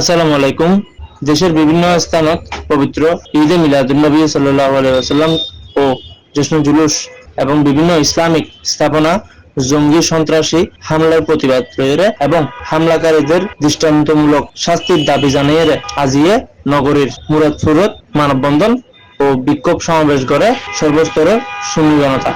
আসসালামু আলাইকুম। দেশের বিভিন্ন স্থানত পবিত্র ঈদে মিলাদুন্নবী সাল্লাহ আলাইসাল্লাম ও জশ্ন জুলুস এবং বিভিন্ন ইসলামিক স্থাপনা, জঙ্গি সন্ত্রাসী হামলার প্রতিবাদ করে এবং হামলাকারীদের দৃষ্টান্তমূলক শাস্তির দাবি জানিয়ে আজিয়ে নগরীর মুরাদপুরত মানববন্ধন ও বিক্ষোভ সমাবেশ করে সর্বস্তরের সুন্নি জনতা।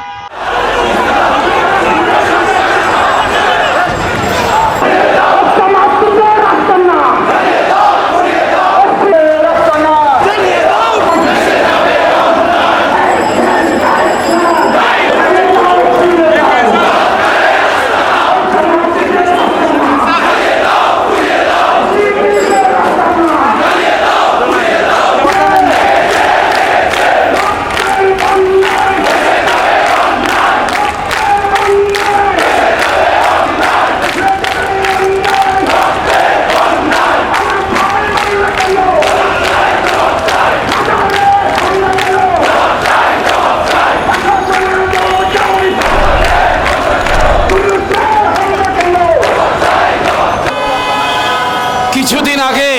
কিছুদিন আগে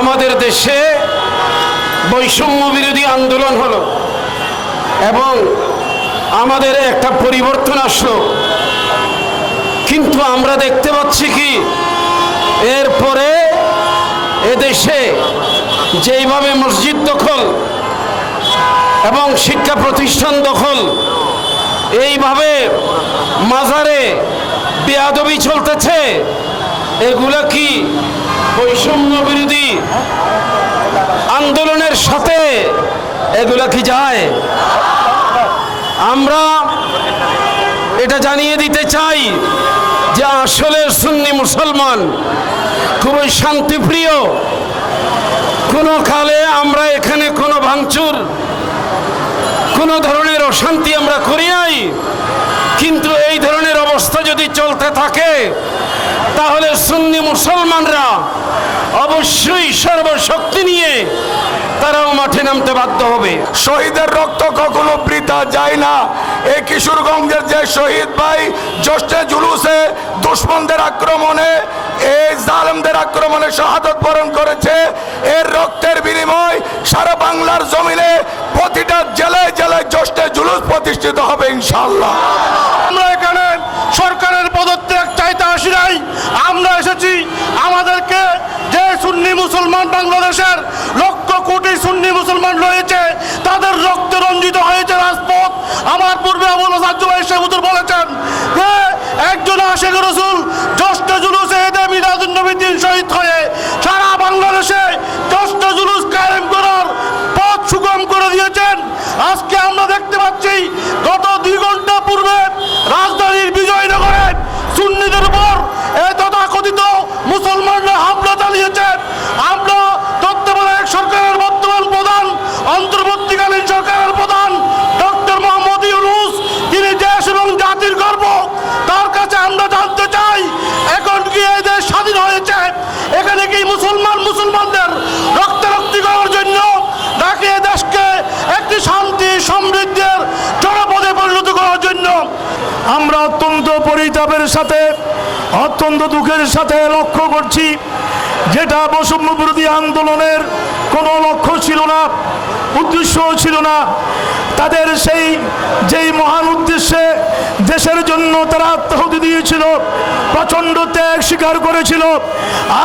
আমাদের দেশে বৈষম্য বিরোধী আন্দোলন হলো এবং আমাদের একটা পরিবর্তন আসলো। কিন্তু আমরা দেখতে পাচ্ছি কি, এরপরে এদেশে যেইভাবে মসজিদ দখল এবং শিক্ষা প্রতিষ্ঠান দখল, এইভাবে মাজারে বেয়াদবি চলতেছে, এগুলো কি বৈষম্য বিরোধী আন্দোলনের সাথে এগুলা কি যায়? আমরা এটা জানিয়ে দিতে চাই যে আসলে সুন্নি মুসলমান খুবই শান্তিপ্রিয়। কোনো কালে আমরা এখানে কোনো ভাঙচুর, কোনো ধরনের অশান্তি আমরা করি নাই। কিন্তু এই ধরনের অবস্থা যদি চলতে থাকে, তাহলে সুন্নি মুসলমানরা অবশ্যই সর্বশক্তি নিয়ে তারাও মাঠে নামতে বাধ্য হবে। শহীদের রক্ত কখনো বৃথা যায় না। এই কিশোরগঞ্জের যে শহীদ ভাই, জ্যেষ্ঠে জুলুসে দুশ্মনদের আক্রমণে, এই জালেমদের আক্রমণে শাহাদত বরণ করেছে। এর রক্তের বিনিময় সারা বাংলার জমিনে প্রতিটা জেলায় জেলায় জ্যেষ্ঠে জুলুস প্রতিষ্ঠিত হবে ইনশাল্লাহ আমরা এখানে সরকারের পদত্যাগ চাইতে আসি নাই আমরা এসেছি আমাদেরকে যে সুন্নি মুসলমান বাংলাদেশের লক্ষ কোটি সুন্নি মুসলমান রয়েছে তাদের রক্তে রঞ্জিত হয়েছে রাজপথ আমার পূর্বে আবুল হাসান হুজুর বলেছেন যে একজন আশেখ রসুল জ্যেষ্ঠ জুলুস এদে নবীর দিন শহীদ হয়ে সারা বাংলাদেশে জ্যেষ্ঠ জুলুস কায়েম করার পথ সুগম করে দিয়েছেন। আজকে আমরা দেখতে পাচ্ছি, গত দুই ঘণ্টা পূর্বে রাজধানীর বিজয়নগরে সুন্নিদের উপর এই তথাকথিত মুসলমানরা হামলা চালিয়েছে আমরা তত্ত্বাবধায়ক সরকারের বর্তমান প্রধান অন্তর্বর্তীকালীন সরকারের প্রধান ডক্টর মোহাম্মদ ইউনুস তিনি দেশ এবং জাতির গর্ব তার কাছে আমরা জানতে চাই এখন কি এই দেশ স্বাধীন হয়েছে এখানে কি মুসলমান মুসলমানদের রক্তারক্তি করার জন্য নাকি এই দেশকে একটি শান্তি সমৃদ্ধির জনপদে পরিণত করার জন্য আমরা অত্যন্ত পরিতাপের সাথে অত্যন্ত দুঃখের সাথে লক্ষ্য করছি। যেটা বৈষম্য বিরোধী আন্দোলনের কোনো লক্ষ্য ছিল না, উদ্দেশ্য ছিল না, তাদের সেই, যেই মহান উদ্দেশ্যে দেশের জন্য তারা আত্মাহুতি দিয়েছিল, প্রচণ্ড ত্যাগ স্বীকার করেছিল,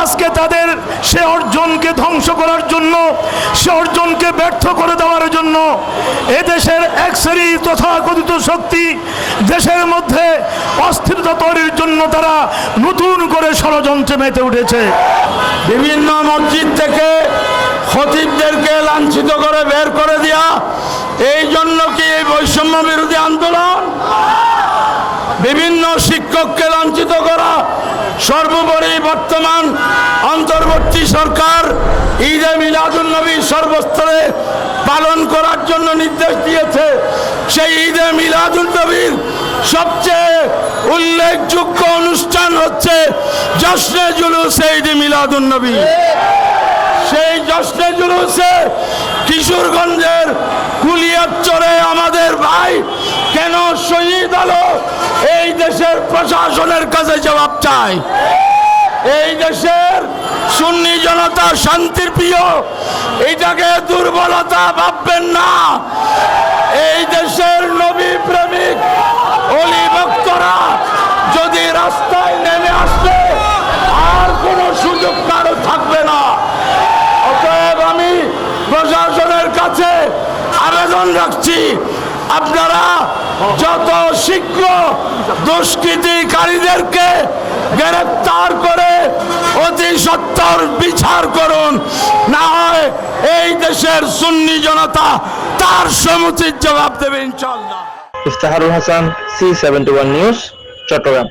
আজকে তাদের সে অর্জনকে ধ্বংস করার জন্য, সে অর্জনকে ব্যর্থ করে দেওয়ার জন্য এদেশের এক শ্রেণি তথাকথিত শক্তি দেশের মধ্যে অস্থিরতা তৈরির জন্য তারা নতুন করে ষড়যন্ত্রে মেতে উঠেছে। বিভিন্ন মসজিদ থেকে খতিবদেরকে লাঞ্ছিত করে বের করে দেওয়া এই জন্য কি এই বৈষম্য বিরোধী আন্দোলন? বিভিন্ন শিক্ষককে লাঞ্ছিত করা। সর্বোপরি বর্তমান অন্তর্বর্তী সরকার ঈদে মিলাদুল নবী সর্বস্তরে পালন করার জন্য নির্দেশ দিয়েছে। সেই ঈদে মিলাদুল নবীর সবচেয়ে উল্লেখযোগ্য অনুষ্ঠান হচ্ছে জশ্নে জুলুস ঈদে মিলাদুল নবী। সেই জশ্নে জুলুসে কিশোরগঞ্জের কুলিয়াচরে আমাদের ভাই কেন শহীদ হলো? এই দেশের প্রশাসনের কাছে জবাব চাই। এই দেশের সুন্নি জনতা শান্তির প্রিয় এইটাকে দুর্বলতা ভাববেন না। এই দেশের প্রশাসনের কাছে আবেদন রাখছি। আপনারা যত শীঘ্র দুষ্কৃতিকারীদেরকে গ্রেপ্তার করে অতি সত্তর বিচার করুন, না হয় এই দেশের সুন্নি জনতা তার সমুচিত জবাব দেবে ইনশাল্লাহ Iftaharul Hasan C seventy one news Chattogram.